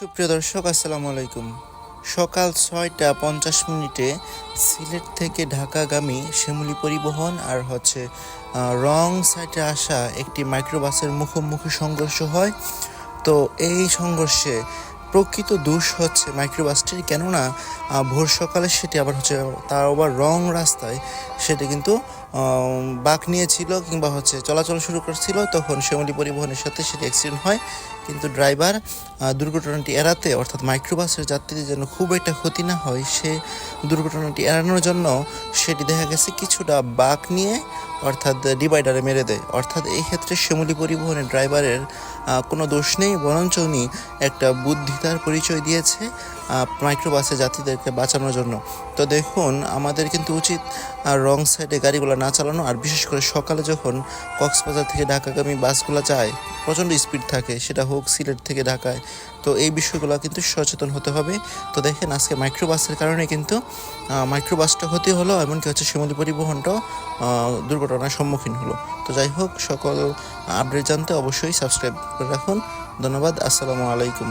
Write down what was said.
সুপ্রিয় দর্শক, আসসালামু আলাইকুম। সকাল ছয়টা পঞ্চাশ মিনিটে সিলেট থেকে ঢাকাগামী শিমুলি পরিবহন আর হচ্ছে রং সাইডে আসা একটি মাইক্রোবাসের মুখোমুখি সংঘর্ষ হয়। তো এই সংঘর্ষে প্রকৃত দোষ হচ্ছে মাইক্রোবাসটির, কেননা ভোর সকালে সেটি আবার হচ্ছে, তার আবার রং রাস্তায় সেটি কিন্তু বাঁক নিয়েছিল কিংবা হচ্ছে চলাচল শুরু করছিল, তখন শ্যামলী পরিবহনের সাথে সেটি অ্যাক্সিডেন্ট হয়। কিন্তু ড্রাইভার দুর্ঘটনাটি এড়াতে, অর্থাৎ মাইক্রোবাসের যাত্রীদের যেন খুব একটা ক্ষতি না হয়, সে দুর্ঘটনাটি এড়ানোর জন্য সেটি দেখা গেছে কিছুটা বাঁক নিয়ে, অর্থাৎ ডিভাইডারে মেরে দেয়। অর্থাৎ এই ক্ষেত্রে শ্যামলী পরিবহনের ড্রাইভারের কোনো দোষ নেই, বরঞ্চ উনি একটা বুদ্ধিতার পরিচয় দিয়েছে মাইক্রোবাসে যাত্রীদেরকে বাঁচানোর জন্য। তো দেখুন, আমাদের কিন্তু উচিত রং সাইডে গাড়িগুলো না চালানো আর বিশেষ করে সকালে যখন কক্সবাজার থেকে ঢাকাগামী বাসগুলো যায়, প্রচণ্ড স্পিড থাকে, সেটা হোক সিলেট থেকে ঢাকায়। তো এই বিষয়গুলো কিন্তু সচেতন হতে হবে। তো দেখেন আজকে মাইক্রোবাসের কারণে কিন্তু মাইক্রোবাসটা ক্ষতি হলো, এমনকি হচ্ছে শিমলি পরিবহনটাও দুর্ঘটনার সম্মুখীন হলো। তো যাই হোক, সকল আপডেট জানতে অবশ্যই সাবস্ক্রাইব করে রাখুন। ধন্যবাদ, আসসালামু আলাইকুম।